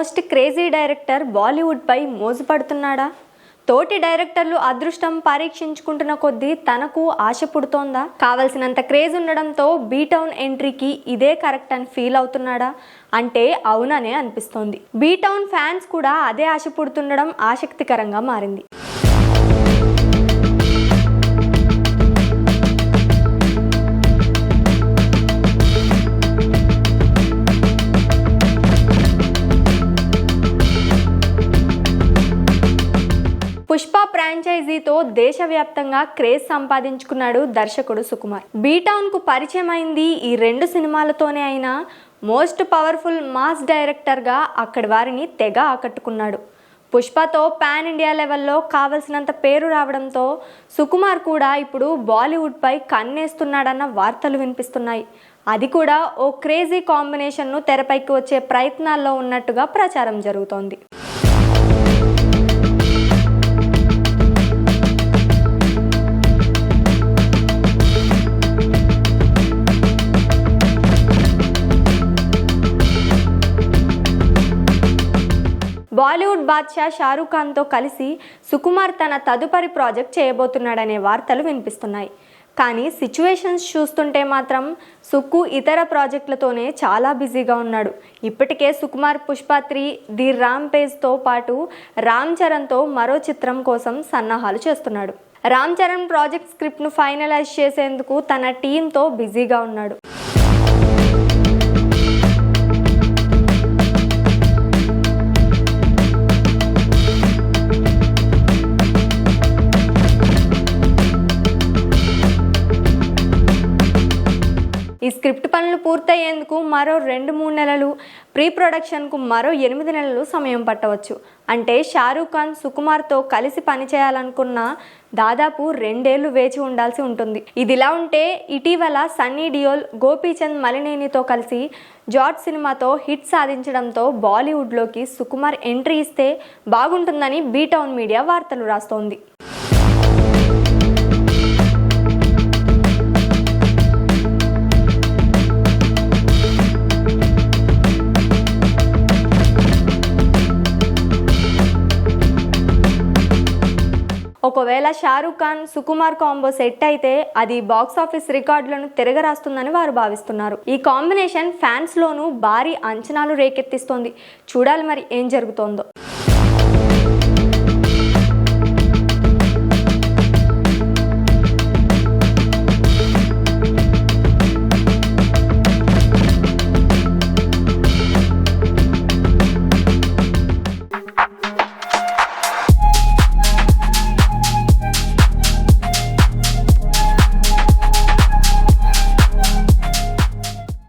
Most crazy director బాలీవుడ్పై మోజుపడుతున్నాడా? తోటి డైరెక్టర్లు అదృష్టం పరీక్షించుకుంటున్న కొద్దీ తనకు ఆశ పుడుతోందా? కావలసినంత క్రేజ్ ఉండడంతో బీటౌన్ ఎంట్రీకి ఇదే కరెక్ట్ అని ఫీల్ అవుతున్నాడా? అంటే అవుననే అనిపిస్తోంది. బీటౌన్ ఫ్యాన్స్ కూడా అదే ఆశ పుడుతుండడం ఆసక్తికరంగా మారింది. ఫ్రాంచైజీతో దేశవ్యాప్తంగా క్రేజ్ సంపాదించుకున్నాడు దర్శకుడు సుకుమార్. బీటౌన్కు పరిచయం అయింది ఈ రెండు సినిమాలతోనే అయినా మోస్ట్ పవర్ఫుల్ మాస్ డైరెక్టర్గా అక్కడి వారిని తెగ ఆకట్టుకున్నాడు. పుష్పతో పాన్ ఇండియా లెవెల్లో కావలసినంత పేరు రావడంతో సుకుమార్ కూడా ఇప్పుడు బాలీవుడ్పై కన్నేస్తున్నాడన్న వార్తలు వినిపిస్తున్నాయి. అది కూడా ఓ క్రేజీ కాంబినేషన్ను తెరపైకి వచ్చే ప్రయత్నాల్లో ఉన్నట్టుగా ప్రచారం జరుగుతోంది. బాలీవుడ్ బాద్షా షారూఖ్ ఖాన్తో కలిసి సుకుమార్ తన తదుపరి ప్రాజెక్ట్ చేయబోతున్నాడనే వార్తలు వినిపిస్తున్నాయి. కానీ సిచ్యువేషన్స్ చూస్తుంటే మాత్రం సుక్కు ఇతర ప్రాజెక్టులతోనే చాలా బిజీగా ఉన్నాడు. ఇప్పటికే సుకుమార్ పుష్ప త్రీ ది రామ్ పేజ్తో పాటు రామ్ చరణ్తో మరో చిత్రం కోసం సన్నాహాలు చేస్తున్నాడు. రామ్ చరణ్ ప్రాజెక్ట్ స్క్రిప్ట్ను ఫైనలైజ్ చేసేందుకు తన టీంతో బిజీగా ఉన్నాడు. ఈ స్క్రిప్ట్ పనులు పూర్తయ్యేందుకు మరో రెండు మూడు నెలలు ప్రీ ప్రొడక్షన్కు మరో ఎనిమిది నెలలు సమయం పట్టవచ్చు. అంటే షారూఖ్ ఖాన్ సుకుమార్తో కలిసి పనిచేయాలనుకున్న దాదాపు రెండేళ్ళు వేచి ఉండాల్సి ఉంటుంది. ఇదిలా ఉంటే ఇటీవల సన్నీ డియోల్ గోపీచంద్ మలినేనితో కలిసి జార్జ్ సినిమాతో హిట్ సాధించడంతో బాలీవుడ్లోకి సుకుమార్ ఎంట్రీ ఇస్తే బాగుంటుందని బీటౌన్ మీడియా వార్తలు రాస్తోంది. ఒకవేళ షారూఖ్ ఖాన్ సుకుమార్ కాంబో సెట్ అయితే అది బాక్స్ ఆఫీస్ రికార్డులను తిరగరాస్తుందని వారు భావిస్తున్నారు. ఈ కాంబినేషన్ ఫ్యాన్స్ లోనూ భారీ అంచనాలు రేకెత్తిస్తోంది. చూడాలి మరి ఏం జరుగుతోందో.